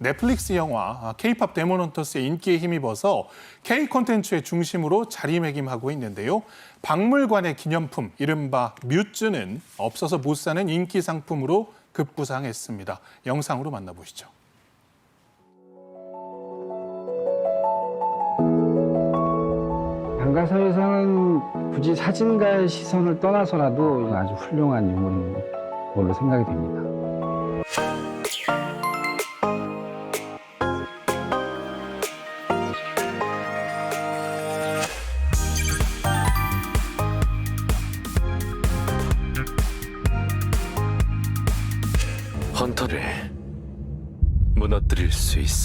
넷플릭스 영화 K-팝 데모넌터스의 인기에 힘입어서 K 콘텐츠의 중심으로 자리매김하고 있는데요. 박물관의 기념품 이른바 뮤즈는 없어서 못 사는 인기 상품으로 급부상했습니다. 영상으로 만나보시죠. 양가사에서는 굳이 사진가의 시선을 떠나서라도 아주 훌륭한 유물인 걸로 생각이 됩니다.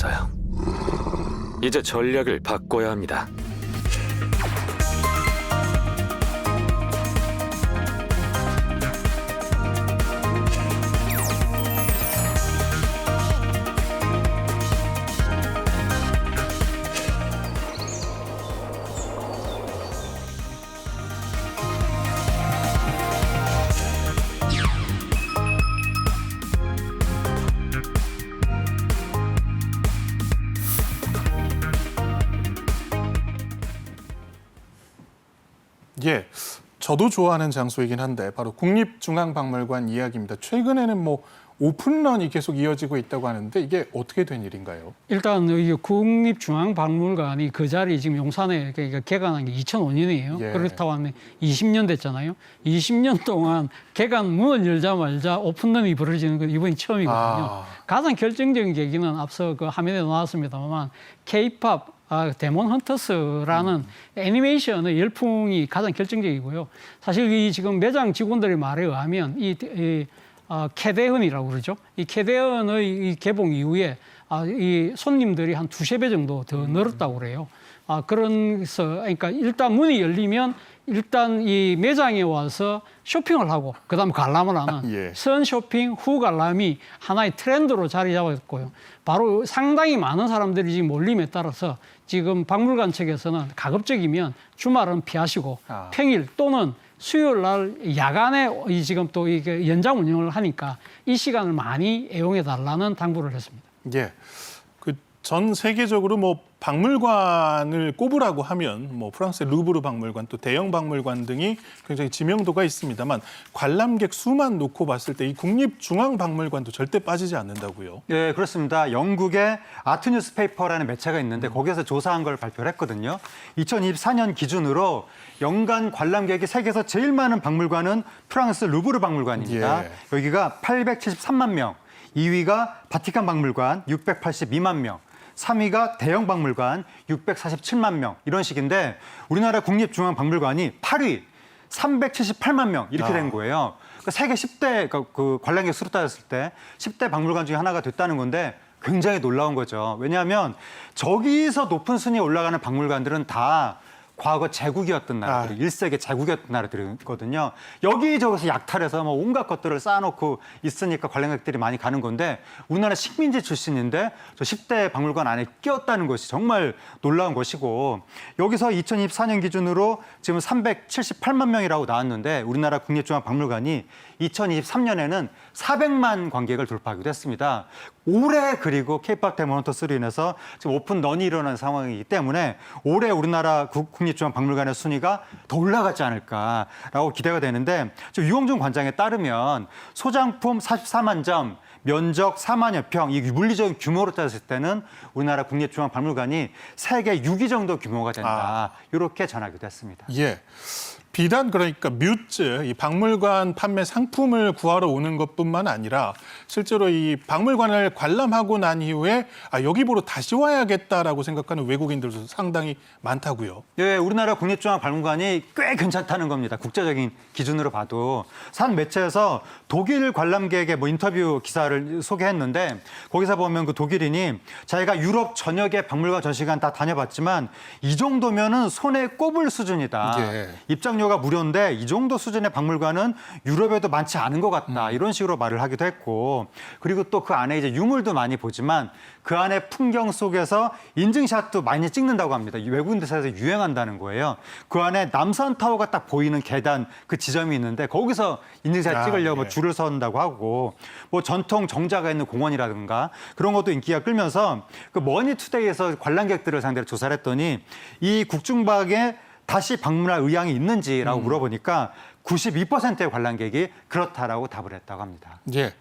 있어요. 이제 전략을 바꿔야 합니다. 저도 좋아하는 장소이긴 한데 바로 국립중앙박물관 이야기입니다. 최근에는 뭐 오픈런이 계속 이어지고 있다고 하는데 이게 어떻게 된 일인가요? 일단 이 국립중앙박물관이 그 자리 지금 용산에 개관한 게 2005년이에요. 예. 그렇다고 하면 20년 됐잖아요. 20년 동안 개관 문을 열자마자 오픈런이 벌어지는 건 이번이 처음이거든요. 아. 가장 결정적인 계기는 앞서 그 화면에 나왔습니다만 K-팝 아, 데몬 헌터스라는 애니메이션의 열풍이 가장 결정적이고요. 사실 이 지금 매장 직원들의 말에 의하면 이, 이 아, 캐대언이라고 그러죠. 이 캐대언의 이 개봉 이후에 아, 이 손님들이 한 두세 배 정도 더 늘었다고 그래요. 아, 그래서 그러니까 일단 문이 열리면 일단 이 매장에 와서 쇼핑을 하고 그다음 관람을 하는 예. 선 쇼핑 후 관람이 하나의 트렌드로 자리 잡았고요. 바로 상당히 많은 사람들이 지금 몰림에 따라서 지금 박물관 측에서는 가급적이면 주말은 피하시고 아. 평일 또는 수요일 날 야간에 이 지금 또 이게 연장 운영을 하니까 이 시간을 많이 애용해 달라는 당부를 했습니다. 예, 그 전 세계적으로 뭐 박물관을 꼽으라고 하면 뭐 프랑스의 루브르 박물관 또 대형 박물관 등이 굉장히 지명도가 있습니다만 관람객 수만 놓고 봤을 때 이 국립중앙박물관도 절대 빠지지 않는다고요. 예, 그렇습니다. 영국의 아트 뉴스페이퍼라는 매체가 있는데 거기에서 조사한 걸 발표를 했거든요. 2024년 기준으로 연간 관람객이 세계에서 제일 많은 박물관은 프랑스 루브르 박물관입니다. 예. 여기가 873만 명, 2위가 바티칸 박물관 682만 명. 3위가 대형 박물관 647만 명 이런 식인데 우리나라 국립중앙박물관이 8위 378만 명 이렇게 아. 된 거예요. 그러니까 세계 10대 그- 그 관람객 수로 따졌을 때 10대 박물관 중에 하나가 됐다는 건데 굉장히 놀라운 거죠. 왜냐하면 저기서 높은 순위에 올라가는 박물관들은 다 과거 제국이었던 나라들, 아. 일 1세기 제국이었던 나라들이거든요. 여기저기서 약탈해서 뭐 온갖 것들을 쌓아놓고 있으니까 관람객들이 많이 가는 건데 우리나라 식민지 출신인데 저 10대 박물관 안에 끼었다는 것이 정말 놀라운 것이고 여기서 2024년 기준으로 지금 378만 명이라고 나왔는데 우리나라 국립중앙박물관이 2023년에는 400만 관객을 돌파하기도 했습니다. 올해 그리고 케이팝 데모넌터스로 인해서 지금 오픈 런이 일어난 상황이기 때문에 올해 우리나라 국- 국립중앙박물관의 순위가 더 올라가지 않을까라고 기대가 되는데 지금 유영준 관장에 따르면 소장품 44만 점, 면적 4만여 평, 이 물리적인 규모로 따졌을 때는 우리나라 국립중앙박물관이 세계 6위 정도 규모가 된다. 이렇게 전하기도 했습니다. 예. 비단 그러니까 뮤즈, 이 박물관 판매 상품을 구하러 오는 것뿐만 아니라 실제로 이 박물관을 관람하고 난 이후에 아, 여기 보러 다시 와야겠다라고 생각하는 외국인들도 상당히 많다고요. 예, 우리나라 국립중앙박물관이 꽤 괜찮다는 겁니다. 국제적인 기준으로 봐도 산 매체에서 독일 관람객의 뭐 인터뷰 기사를 소개했는데 거기서 보면 그 독일인이 자기가 유럽 전역의 박물관 전시관 다 다녀봤지만 이 정도면은 손에 꼽을 수준이다. 예. 입장료 입장료가 무료인데 이 정도 수준의 박물관은 유럽에도 많지 않은 것 같다. 이런 식으로 말을 하기도 했고 그리고 또 그 안에 이제 유물도 많이 보지만 그 안에 풍경 속에서 인증샷도 많이 찍는다고 합니다. 이 외국인 대사에서 유행한다는 거예요. 그 안에 남산 타워가 딱 보이는 계단 그 지점이 있는데 거기서 인증샷 아, 찍으려고 뭐 예. 줄을 선다고 하고 뭐 전통 정자가 있는 공원이라든가 그런 것도 인기가 끌면서 그 머니투데이에서 관람객들을 상대로 조사를 했더니 이 국중박에 다시 방문할 의향이 있는지라고 음. 물어보니까 92%의 관람객이 그렇다라고 답을 했다고 합니다. 예.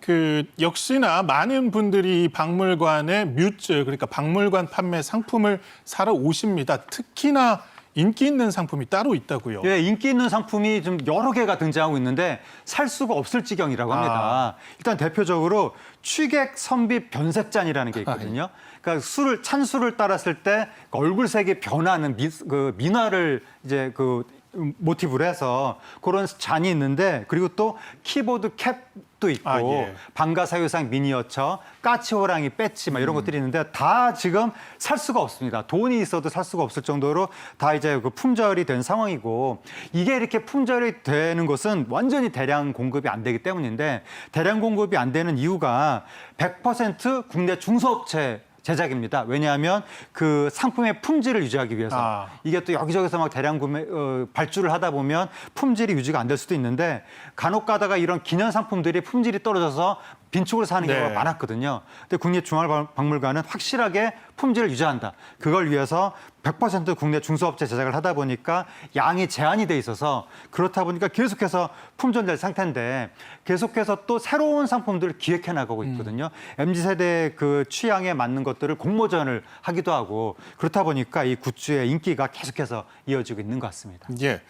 그 역시나 많은 분들이 이 박물관의 뮤즈 그러니까 박물관 판매 상품을 사러 오십니다. 특히나 인기 있는 상품이 따로 있다고요. 예, 인기 있는 상품이 좀 여러 개가 등장하고 있는데 살 수가 없을 지경이라고 합니다. 일단 대표적으로 취객 선비 변색잔이라는 게 있거든요. 그러니까 술을 찬 술을 따랐을 때 얼굴색이 변하는 미, 그 민화를 이제 그 음, 모티브로 해서 그런 잔이 있는데 그리고 또 키보드 캡도 있고 아, 예. 방가사유상 미니어처, 까치호랑이 배지 막 음. 이런 것들이 있는데 다 지금 살 수가 없습니다. 돈이 있어도 살 수가 없을 정도로 다 이제 그 품절이 된 상황이고 이게 이렇게 품절이 되는 것은 완전히 대량 공급이 안 되기 때문인데 대량 공급이 안 되는 이유가 100% 국내 중소업체 제작입니다. 왜냐하면 그 상품의 품질을 유지하기 위해서 아. 이게 또 여기저기서 막 대량 구매 어, 발주를 하다 보면 품질이 유지가 안 될 수도 있는데 간혹 가다가 이런 기념 상품들이 품질이 떨어져서 빈축을 사는 네. 경우가 많았거든요. 근데 국립중앙박물관은 확실하게 품질을 유지한다. 그걸 위해서 100% 국내 중소업체 제작을 하다 보니까 양이 제한이 돼 있어서 그렇다 보니까 계속해서 품절될 상태인데 계속해서 또 새로운 상품들을 기획해 나가고 있거든요. MZ 세대 그 취향에 맞는 것들을 공모전을 하기도 하고 그렇다 보니까 이 굿즈의 인기가 계속해서 이어지고 있는 것 같습니다. 예.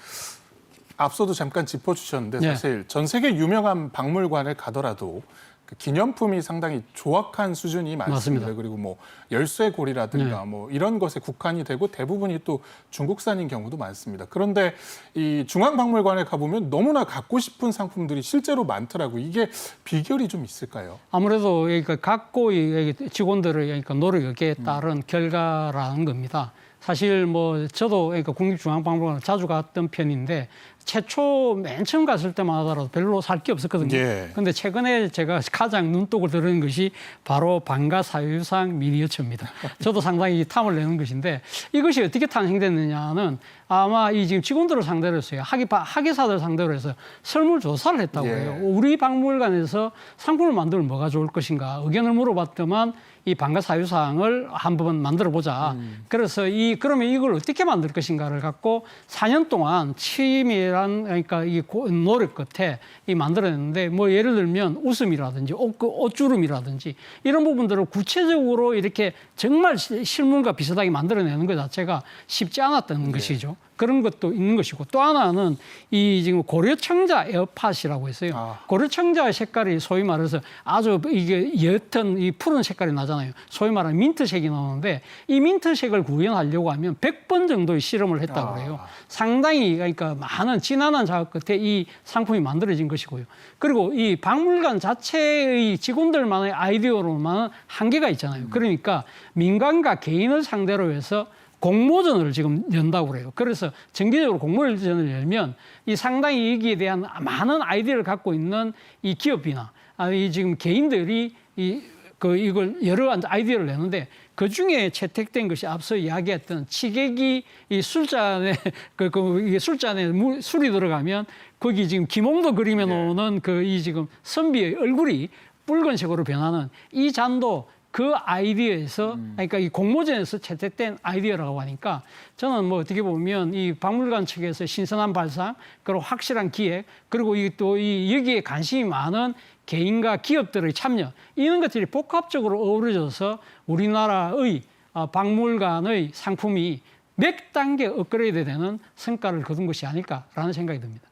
앞서도 잠깐 짚어주셨는데 네. 사실 전 세계 유명한 박물관을 가더라도 그 기념품이 상당히 조악한 수준이 많습니다. 맞습니다. 그리고 뭐 열쇠 고리라든가 뭐 이런 것에 국한이 되고 대부분이 또 중국산인 경우도 많습니다. 그런데 이 중앙박물관에 가보면 너무나 갖고 싶은 상품들이 실제로 많더라고. 요 이게 비결이 좀 있을까요? 아무래도 그러니까 갖고 이 직원들의 그러니까 노력에 따른 결과라는 겁니다. 사실 뭐 저도 그러니까 국립중앙박물관을 자주 갔던 편인데 최초 맨 처음 갔을 때만 하더라도 별로 살 게 없었거든요. 예. 근데 최근에 제가 가장 눈독을 들은 것이 바로 방가 사유상 미니어처입니다. 저도 상당히 탐을 내는 것인데 이것이 어떻게 탄생됐느냐는 아마 이 지금 직원들을 상대로 했어요. 학위 학예사들 상대로 해서 설문 조사를 했다고 예. 해요. 우리 박물관에서 상품을 만들면 뭐가 좋을 것인가 의견을 물어봤더만 이 방가 사유상을 한번 만들어 보자. 그래서 이 그러면 이걸 어떻게 만들 것인가를 갖고 4년 동안 치밀한 그러니까 이 고- 노력 끝에 이 만들어냈는데 뭐 예를 들면 웃음이라든지 옷, 그 옷주름이라든지 이런 부분들을 구체적으로 이렇게 정말 시- 실물과 비슷하게 만들어내는 것 자체가 쉽지 않았던 것이죠. 그런 것도 있는 것이고 또 하나는 이 지금 고려청자 에어팟이라고 했어요. 아. 고려청자 색깔이 소위 말해서 아주 이게 옅은 이 푸른 색깔이 나잖아요. 소위 말하는 민트색이 나오는데 이 민트색을 구현하려고 하면 100번 정도의 실험을 했다고 그래요. 상당히 그러니까 많은 지난한 작업 끝에 이 상품이 만들어진 것이고요. 그리고 이 박물관 자체의 직원들만의 아이디어로만 한계가 있잖아요. 그러니까 민간과 개인을 상대로 해서 공모전을 지금 연다고 그래요. 그래서 정기적으로 공모전을 열면 이 상당히 여기에 대한 많은 아이디어를 갖고 있는 이 기업이나 아, 이 지금 개인들이 이 그 이걸 여러 아이디어를 내는데 그 중에 채택된 것이 앞서 이야기했던 치객이 이 술잔에 그, 그 이게 술잔에 물, 술이 들어가면 거기 지금 김홍도 그림에 놓는 그 이 지금 선비의 얼굴이 붉은색으로 변하는 이 잔도 그 아이디어에서 그러니까 이 공모전에서 채택된 아이디어라고 하니까 저는 뭐 어떻게 보면 이 박물관 측에서 신선한 발상 그리고 확실한 기획 그리고 이또이 여기에 관심이 많은 개인과 기업들의 참여 이런 것들이 복합적으로 어우러져서 우리나라의 아, 박물관의 상품이 몇 단계 업그레이드 되는 성과를 거둔 것이 아닐까라는 생각이 듭니다.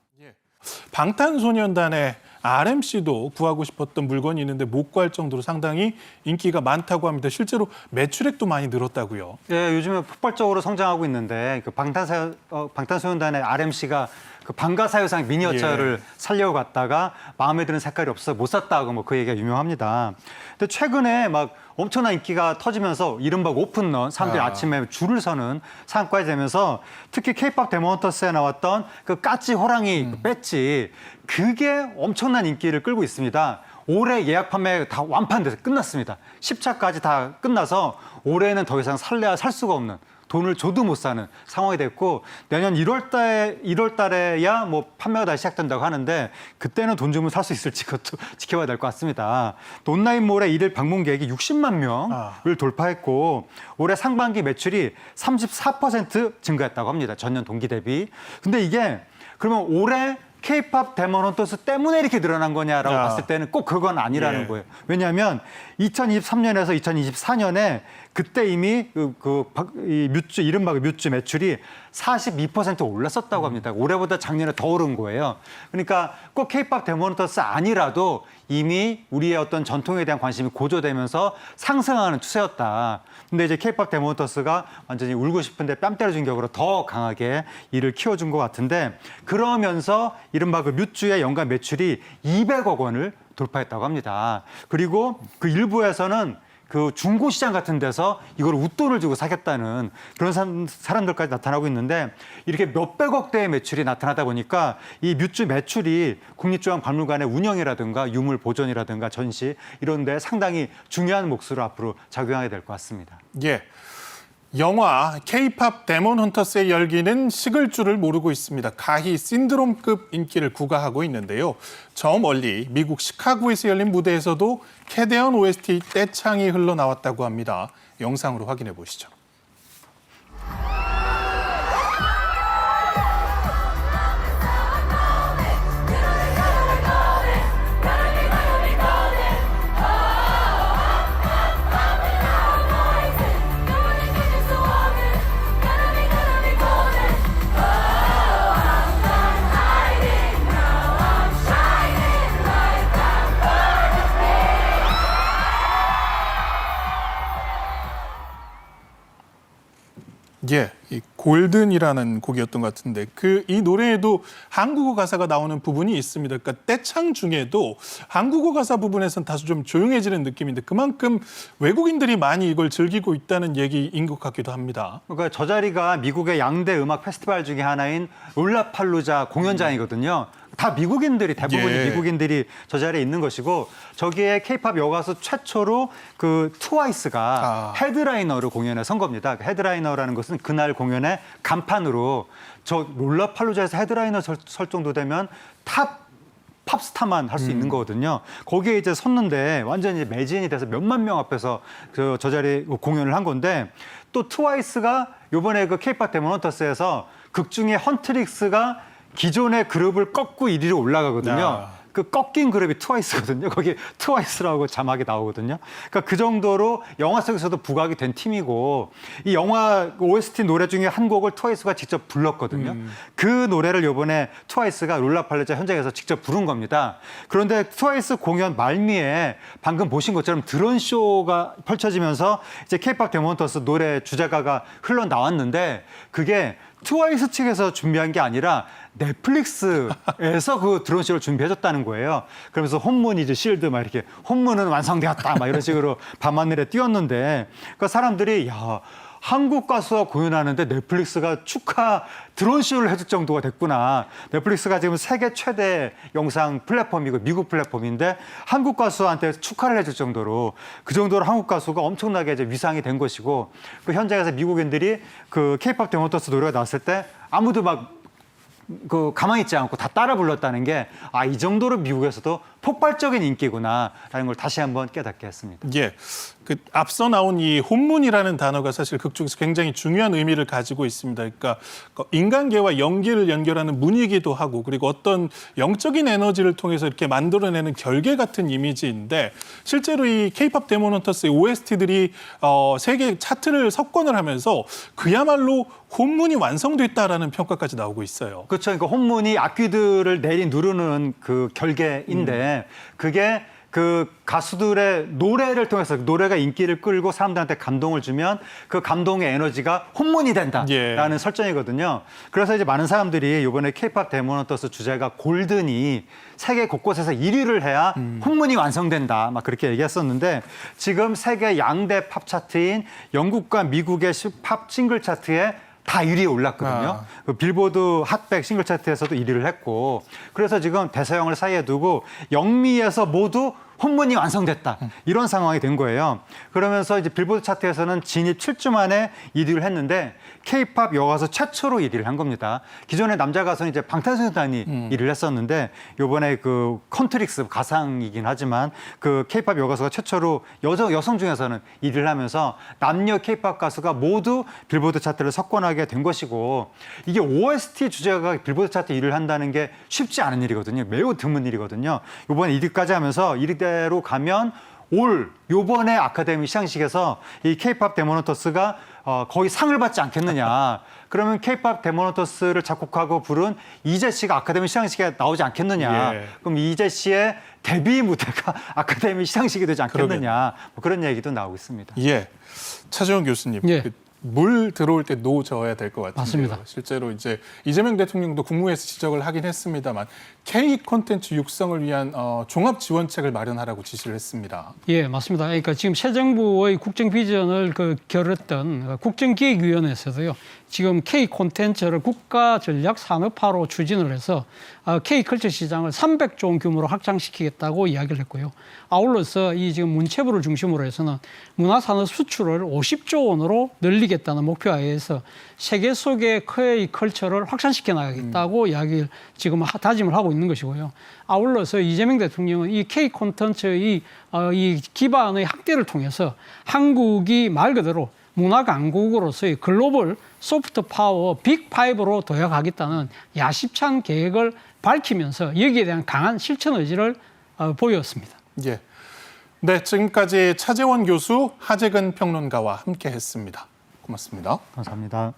방탄소년단의 RMC도 구하고 싶었던 물건이 있는데 못 구할 정도로 상당히 인기가 많다고 합니다. 실제로 매출액도 많이 늘었다고요. 예, 요즘에 폭발적으로 성장하고 있는데 그 방탄사 어, 방탄소년단의 RMC가 그 방가사유상 미니어처를 예. 살려고 갔다가 마음에 드는 색깔이 없어서 못 샀다고 뭐 그 얘기가 유명합니다. 근데 최근에 막 엄청난 인기가 터지면서 이른바 오픈런 사람들이 아. 아. 침에 줄을 서는 상황까지 되면서 특히 케이팝 데모헌터스에 나왔던 그 까치 호랑이 그 배지 그게 엄청난 인기를 끌고 있습니다. 올해 예약 판매 다 완판돼서 끝났습니다. 10차까지 다 끝나서 올해는 더 이상 살래야 살 수가 없는 돈을 줘도 못 사는 상황이 됐고 내년 1월 달에 1월 달에야 뭐 판매가 다시 시작된다고 하는데 그때는 돈 주면 살 수 있을지 그것도 지켜봐야 될 것 같습니다. 또 온라인몰의 일일 방문객이 60만 명을 아. 돌파했고 올해 상반기 매출이 34% 증가했다고 합니다. 전년 동기 대비. 근데 이게 그러면 올해 K-팝 데모넌터스 때문에 이렇게 늘어난 거냐라고 아. 봤을 때는 꼭 그건 아니라는 예. 거예요. 왜냐하면 2023년에서 2024년에 그때 이미 그, 그 뮤츠 이른바 그 뮤츠 매출이 42% 올랐었다고 합니다. 올해보다 작년에 더 오른 거예요. 그러니까 꼭 K-팝 데모넌터스 아니라도 이미 우리의 어떤 전통에 대한 관심이 고조되면서 상승하는 추세였다. 근데 이제 K-팝 데모넌터스가 완전히 울고 싶은데 뺨 때려준 격으로 더 강하게 이를 키워준 것 같은데 그러면서 이른바 그 뮤츠의 연간 매출이 200억 원을 돌파했다고 합니다. 그리고 그 일부에서는 그 중고 시장 같은 데서 이걸 웃돈을 주고 사겠다는 그런 사람- 사람들까지 나타나고 있는데 이렇게 몇백억 대의 매출이 나타나다 보니까 이 뮤츠 매출이 국립중앙박물관의 운영이라든가 유물 보존이라든가 전시 이런 데 상당히 중요한 몫으로 앞으로 작용하게 될 것 같습니다. 예. 영화 K-팝 데몬 헌터스의 열기는 식을 줄을 모르고 있습니다. 가히 신드롬급 인기를 구가하고 있는데요. 저 멀리 미국 시카고에서 열린 무대에서도 캐대언 OST 떼창이 흘러나왔다고 합니다. 영상으로 확인해 보시죠. 골든이라는 곡이었던 것 같은데 그 이 노래에도 한국어 가사가 나오는 부분이 있습니다. 그러니까 떼창 중에도 한국어 가사 부분에서는 다소 좀 조용해지는 느낌인데 그만큼 외국인들이 많이 이걸 즐기고 있다는 얘기인 것 같기도 합니다. 그러니까 저 자리가 미국의 양대 음악 페스티벌 중에 하나인 롤라팔루자 공연장이거든요. 다 미국인들이 대부분이 예. 미국인들이 저 자리에 있는 것이고 저기에 케이팝 여가수 최초로 그 트와이스가 아. 헤드라이너로 공연에 선 겁니다. 그 헤드라이너라는 것은 그날 공연의 간판으로 저 롤라팔루자에서 헤드라이너 설, 설 정도 되면 탑 팝스타만 할 수 있는 거거든요. 거기에 이제 섰는데 완전히 매진이 돼서 몇만 명 앞에서 그 저 자리에 공연을 한 건데 또 트와이스가 요번에 그 케이팝 데모넌터스에서 극 중에 헌트릭스가 기존의 그룹을 꺾고 1위로 올라가거든요. 야. 그 꺾인 그룹이 트와이스거든요. 거기 트와이스라고 자막이 나오거든요. 그러니까 그 정도로 영화 속에서도 부각이 된 팀이고 이 영화 OST 노래 중에 한 곡을 트와이스가 직접 불렀거든요. 그 노래를 요번에 트와이스가 롤라팔레자 현장에서 직접 부른 겁니다. 그런데 트와이스 공연 말미에 방금 보신 것처럼 드론 쇼가 펼쳐지면서 이제 케이팝 데몬터스 노래 주제가가 흘러나왔는데 그게 트와이스 측에서 준비한 게 아니라 넷플릭스에서 그 드론쇼를 준비해줬다는 거예요. 그러면서 혼문 이제 실드 막 이렇게 혼문은 완성되었다 막 이런 식으로 밤하늘에 띄웠는데 그 사람들이 야 한국 가수가 공연하는데 넷플릭스가 축하 드론쇼를 해줄 정도가 됐구나. 넷플릭스가 지금 세계 최대 영상 플랫폼이고 미국 플랫폼인데 한국 가수한테 축하를 해줄 정도로 그 정도로 한국 가수가 엄청나게 이제 위상이 된 것이고 그 현장에서 미국인들이 그 케이팝 데모터스 노래가 나왔을 때 아무도 막그 가만히 있지 않고 다 따라 불렀다는 게 아 이 정도로 미국에서도 폭발적인 인기구나라는 걸 다시 한번 깨닫게 했습니다. 예. 그 앞서 나온 이 혼문이라는 단어가 사실 극 중에서 굉장히 중요한 의미를 가지고 있습니다. 그러니까 그 인간계와 연계를 연결하는 문이기도 하고 그리고 어떤 영적인 에너지를 통해서 이렇게 만들어내는 결계 같은 이미지인데 실제로 이 케이팝 데모넌터스의 OST들이 어, 세계 차트를 석권을 하면서 그야말로 혼문이 완성됐다라는 평가까지 나오고 있어요. 그렇죠. 그러니까 혼문이 악귀들을 내리 누르는 그 결계인데 그게 그 가수들의 노래를 통해서 노래가 인기를 끌고 사람들한테 감동을 주면 그 감동의 에너지가 혼문이 된다라는 예. 설정이거든요. 그래서 이제 많은 사람들이 이번에 케이팝 데모넌터스 주제가 골든이 세계 곳곳에서 1위를 해야 혼문이 완성된다. 막 그렇게 얘기했었는데 지금 세계 양대 팝 차트인 영국과 미국의 시- 팝 싱글 차트에 다 1위에 올랐거든요. 아. 그 빌보드 핫백 싱글 차트에서도 1위를 했고 그래서 지금 대서양을 사이에 두고 영미에서 모두 혼문이 완성됐다 이런 상황이 된 거예요. 그러면서 이제 빌보드 차트에서는 진입 7주 만에 1위를 했는데 K-팝 여가수 최초로 1위를 한 겁니다. 기존의 남자 가수는 이제 방탄소년단이 1위를 했었는데 이번에 그 컨트릭스 가상이긴 하지만 그 K-팝 여가수가 최초로 여성 여성 중에서는 1위를 하면서 남녀 K-팝 가수가 모두 빌보드 차트를 석권하게 된 것이고 이게 OST 주제가 빌보드 차트 1위를 한다는 게 쉽지 않은 일이거든요. 매우 드문 일이거든요. 이번에 1위까지 하면서 1위 대로 가면 올 요번에 아카데미 시상식에서 이 케이팝 데모노터스가 어, 거의 상을 받지 않겠느냐. 그러면 케이팝 데모노터스를 작곡하고 부른 이재 씨가 아카데미 시상식에 나오지 않겠느냐. 예. 그럼 이재 씨의 데뷔 무대가 아카데미 시상식이 되지 않겠느냐. 뭐 그런 얘기도 나오고 있습니다. 예. 차재원 교수님. 예. 그 물 들어올 때노 저어야 될 것 같은데요. 맞습니다. 실제로 이제 이재명 대통령도 국무회에서 지적을 하긴 했습니다만 K 콘텐츠 육성을 위한 어, 종합 지원책을 마련하라고 지시를 했습니다. 예, 맞습니다. 그러니까 지금 새 정부의 국정 비전을 그 결했던 국정기획위원회에서도요. 지금 K 콘텐츠를 국가 전략 산업화로 추진을 해서 어, K 컬처 시장을 300조 원 규모로 확장시키겠다고 이야기를 했고요. 아울러서 이 지금 문체부를 중심으로 해서는 문화산업 수출을 50조 원으로 늘리겠다는 목표 하에서 세계 속의 K 컬처를 확산시켜 나가겠다고 이야기를 지금 하- 다짐을 하고 있는 것이고요. 아울러서 이재명 대통령은 이 K 콘텐츠의 어, 이 기반의 확대를 통해서 한국이 말 그대로 문화 강국으로서의 글로벌 소프트 파워 빅 파이브로 도약하겠다는 야심찬 계획을 밝히면서 여기에 대한 강한 실천 의지를 어, 보였습니다. 예. 네, 지금까지 차재원 교수, 하재근 평론가와 함께했습니다. 고맙습니다. 감사합니다.